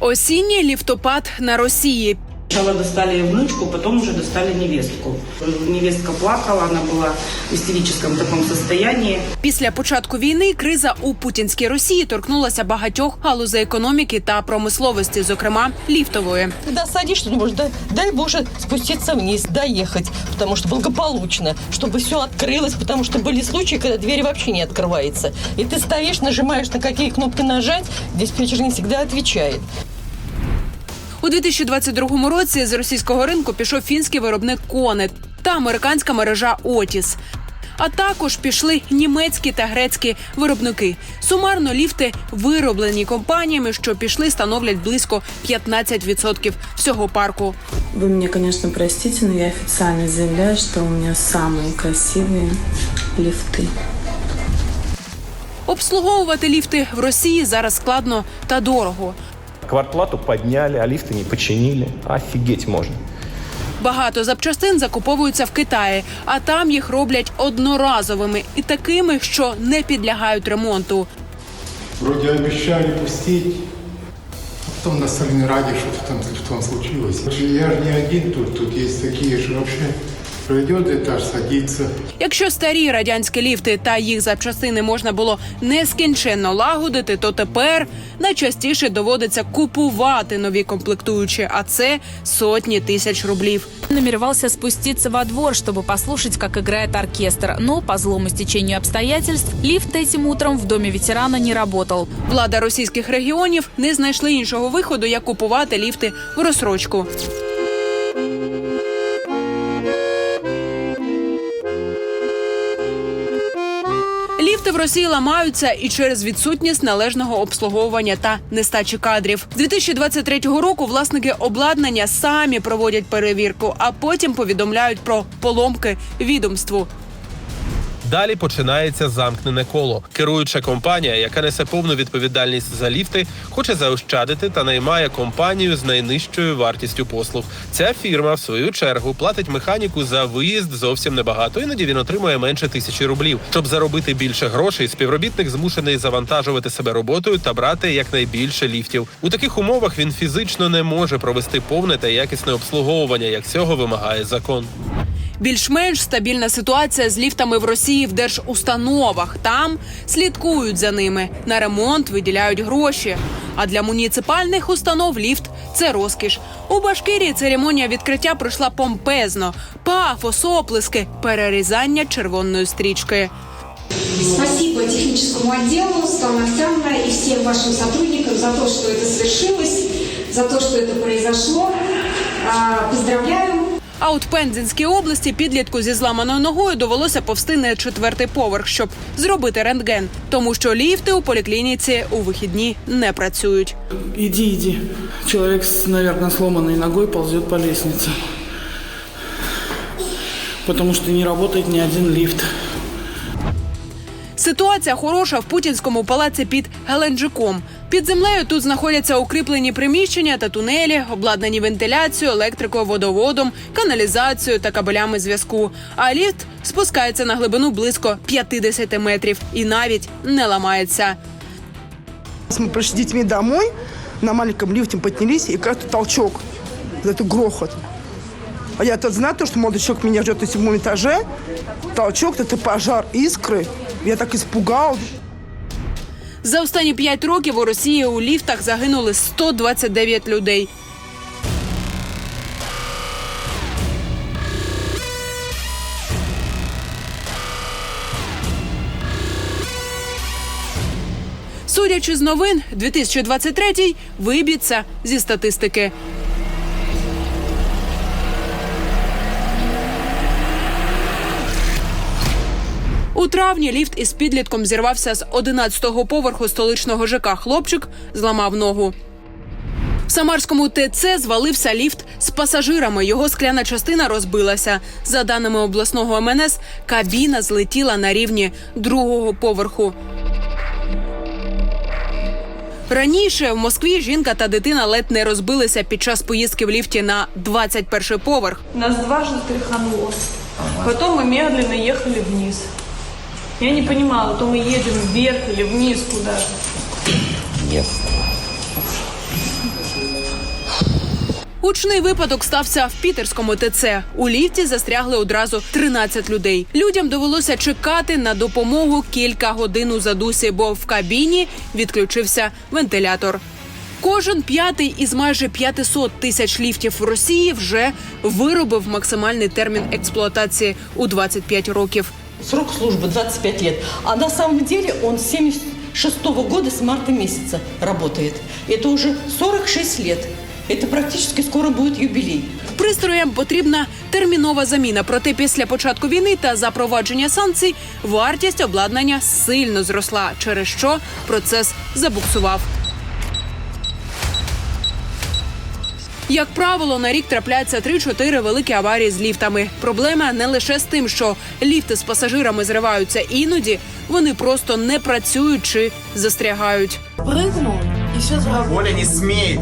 Осінній ліфтопад на Росії. Сначала достали внучку, потом уже достали невестку. Невестка плакала, она была в истерическом таком состоянии. Після початку війни криза у путінській Росії торкнулася багатьох галузей економіки та промисловості, зокрема ліфтової. Когда садишься, думаешь, дай, дай Боже спуститься вниз, доехать, потому что благополучно, чтобы все открылось, потому что были случаи, когда дверь вообще не открывается. И ты стоишь, нажимаешь, на какие кнопки нажать, диспетчер не всегда отвечает. У 2022 році з російського ринку пішов фінський виробник Конет та американська мережа Отіс. А також пішли німецькі та грецькі виробники. Сумарно ліфти, вироблені компаніями, що пішли, становлять близько 15% всього парку. Вы меня, конечно, простите, но я официально заявляю, что у меня самые красивые лифты. Обслуговувати ліфти в Росії зараз складно та дорого. Квартплату подняли, а лифты не починили. Офигеть можно. Багато запчастин закуповуються в Китаї, а там їх роблять одноразовими і такими, що не підлягають ремонту. Вроде обещали пустить, а потом на Сталинграде что-то там, там случилось. Я же не один тут, тут есть такие же вообще Пройдет этаж, садится. Якщо старі радянські ліфти та їх запчастини можна було нескінченно лагодити, то тепер найчастіше доводиться купувати нові комплектуючі, а це сотні тисяч рублів. намеревался спуститься во двор, чтобы послушать, как играет оркестр. Но по злому стечению обстоятельств лифт этим утром в доме ветерана не работал. Влада російських регіонів не знайшли іншого виходу, як купувати ліфти в розсрочку. Росії ламаються і через відсутність належного обслуговування та нестачі кадрів. З 2023 року власники обладнання самі проводять перевірку, а потім повідомляють про поломки відомству. Далі починається замкнене коло. Керуюча компанія, яка несе повну відповідальність за ліфти, хоче заощадити та наймає компанію з найнижчою вартістю послуг. Ця фірма, в свою чергу, платить механіку за виїзд зовсім небагато. Іноді він отримує менше тисячі рублів. Щоб заробити більше грошей, співробітник змушений завантажувати себе роботою та брати якнайбільше ліфтів. У таких умовах він фізично не може провести повне та якісне обслуговування, як цього вимагає закон. Більш-менш стабільна ситуація з ліфтами в Росії в держустановах. Там слідкують за ними, на ремонт виділяють гроші. А для муніципальних установ ліфт це розкіш. У Башкирії церемонія відкриття пройшла помпезно. Пафос, оплески, перерізання червоною стрічкою. Спасибо техническому отделу, Светлана и всем вашим сотрудникам за то, что это свершилось, за то, что это произошло. Поздравляю. А от Пензенській області підлітку зі зламаною ногою довелося повсти на четвертий поверх, щоб зробити рентген, тому що ліфти у поліклініці у вихідні не працюють. Иди, иди. Человек с, наверное, сломанной ногой ползет по лестнице. Потому что не работает ни один лифт. Ситуація хороша в путінському палаці під Геленджиком. Під землею тут знаходяться укріплені приміщення та тунелі, обладнані вентиляцією, електрикою, водоводом, каналізацією та кабелями зв'язку. А ліфт спускається на глибину близько 50 метрів і навіть не ламається. Мы пришли с детьми домой, на маленьком лифте поднялись, и как-то толчок, вот это грохот. А я тут знаю, то, что молодой человек меня ждет на седьмом этаже. Толчок, это пожар, искры. Я так испугалась. За останні п'ять років у Росії у ліфтах загинули 129 людей. Судячи з новин, 2023 виб'ється зі статистики. У травні ліфт із підлітком зірвався з 11-го поверху столичного ЖК. Хлопчик зламав ногу. В Самарському ТЦ звалився ліфт з пасажирами. Його скляна частина розбилася. За даними обласного МНС, кабіна злетіла на рівні другого поверху. Раніше в Москві жінка та дитина ледь не розбилися під час поїздки в ліфті на 21 поверх. Нас дважды тряхануло. Потом мы медленно ехали вниз. Я не понимала, то мы едем вверх или вниз куда. Нет. Гучний випадок стався в пітерському ТЦ. У ліфті застрягли одразу 13 людей. Людям довелося чекати на допомогу кілька годин у задусі, бо в кабіні відключився вентилятор. Кожен п'ятий із майже 500 тисяч ліфтів в Росії вже виробив максимальний термін експлуатації у 25 років Срок службы 25 лет. А на самом деле он с 76 года, с марта месяца работает. Это уже 46 лет. Это практически скоро будет юбилей. Пристроям потрібна термінова заміна. Проте після початку війни та запровадження санкцій вартість обладнання сильно зросла, через що процес забуксував. Як правило, на рік трапляється 3-4 великі аварії з ліфтами. Проблема не лише з тим, що ліфти з пасажирами зриваються іноді, вони просто не працюють чи застрягають. Прыгнул и все Оля, не смей!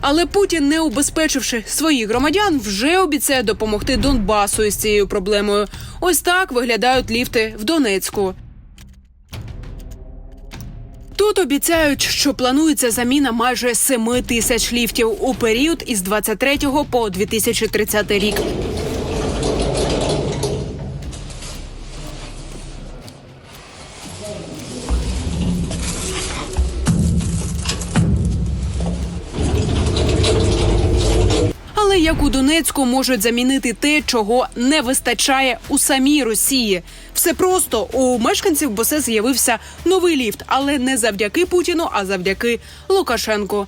Але Путін, не убезпечивши своїх громадян, вже обіцяє допомогти Донбасу із цією проблемою. Ось так виглядають ліфти в Донецьку. Тут обіцяють, що планується заміна майже 7 тисяч ліфтів у період із 23 по 2030 рік. Як у Донецьку можуть замінити те, чого не вистачає у самій Росії? Все просто у мешканців Босе з'явився новий ліфт, але не завдяки Путіну, а завдяки Лукашенку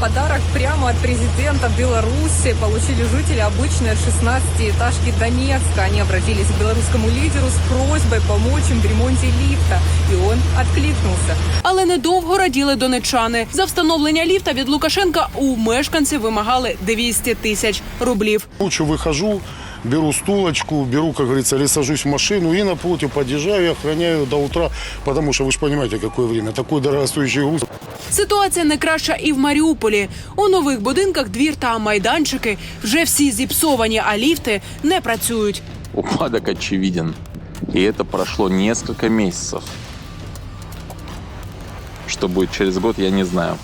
Подарок прямо от президента Беларуси получили жители обычной 16-этажки Донецка. Они обратились к белорусскому лидеру с просьбой помочь им в ремонте лифта, и он откликнулся. Але недовго раділи донечани. За встановлення ліфта від Лукашенка у мешканців вимагали 200 тисяч рублів. Ночью выхожу, беру стулочку, беру, как говорится, или сажусь в машину и напротив подъезжаю и охраняю до утра, потому что вы же понимаете, какое время. Такой дорогостоящий груз. Ситуація не краща і в Маріуполі. У нових будинках двір та майданчики вже всі зіпсовані, а ліфти не працюють. Упадок очевиден. І це пройшло несколько місяців. Що будет через год, я не знаю.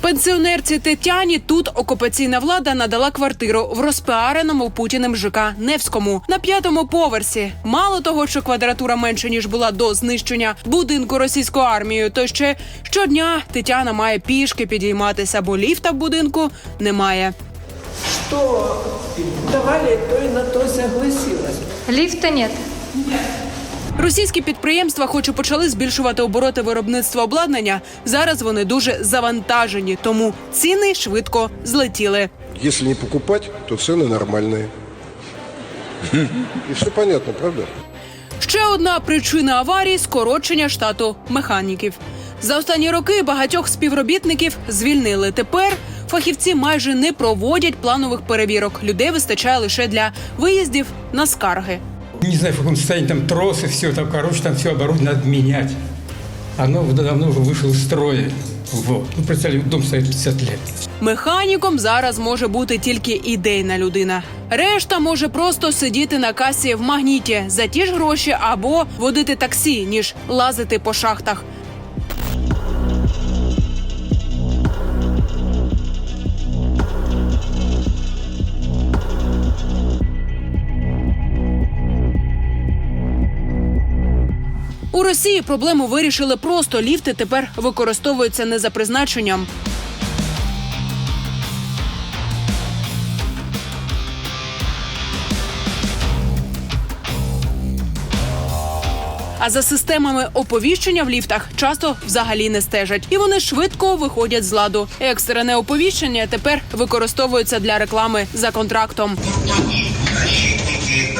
Пенсіонерці Тетяні тут окупаційна влада надала квартиру в розпіареному Путіним ЖК Невському на п'ятому поверсі. Мало того, що квадратура менше ніж була до знищення будинку російською армією, то ще щодня Тетяна має пішки підійматися, бо ліфта в будинку немає. Что давали, то и на то согласилась. Лифта нет. Російські підприємства, хоч і почали збільшувати обороти виробництва обладнання, зараз вони дуже завантажені, тому ціни швидко злетіли. Если не покупать, то цены нормальные. И все понятно, правда? Ще одна причина аварії скорочення штату механіків. За останні роки багатьох співробітників звільнили. Тепер фахівці майже не проводять планових перевірок. Людей вистачає лише для виїздів на скарги. Не знаю, в каком состоянии там тросы, все там, короче, там все оборудование надо менять. Оно давно уже вышло из строя. Вот. Ну, представляю, дом стоит 50 лет. Механіком зараз може бути тільки ідейна людина. Решта може просто сидіти на касі в магніті за ті ж гроші або водити таксі, ніж лазити по шахтах. Росії проблему вирішили просто. Ліфти тепер використовуються не за призначенням. А за системами оповіщення в ліфтах часто взагалі не стежать, і вони швидко виходять з ладу. Екстрене оповіщення тепер використовується для реклами за контрактом. Защитники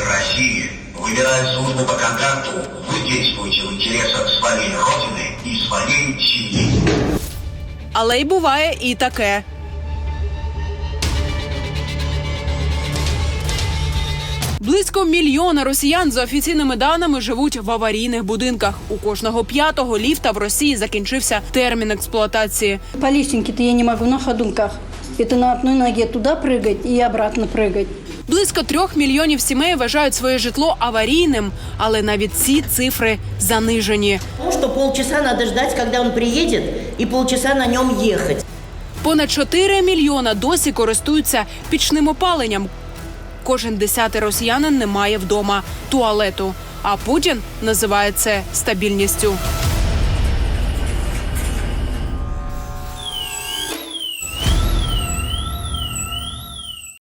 России выбирают службу по контракту. Вы действуете в интересах своей родины и своей семьи. Але й буває і таке. Близько мільйона росіян за офіційними даними живуть в аварійних будинках. У кожного п'ятого ліфта в Росії закінчився термін експлуатації. По лестнике-то я не могу на ходунках. Это на одной ноге туда прыгать и обратно прыгать. Близько трьох мільйонів сімей вважають своє житло аварійним, але навіть ці цифри занижені. Потому что полчаса надо ждать, когда он приедет, и полчаса на нем ехать. Понад 4 мільйона досі користуються пічним опаленням. Кожен десятий росіянин не має вдома туалету. А Путін називає це стабільністю.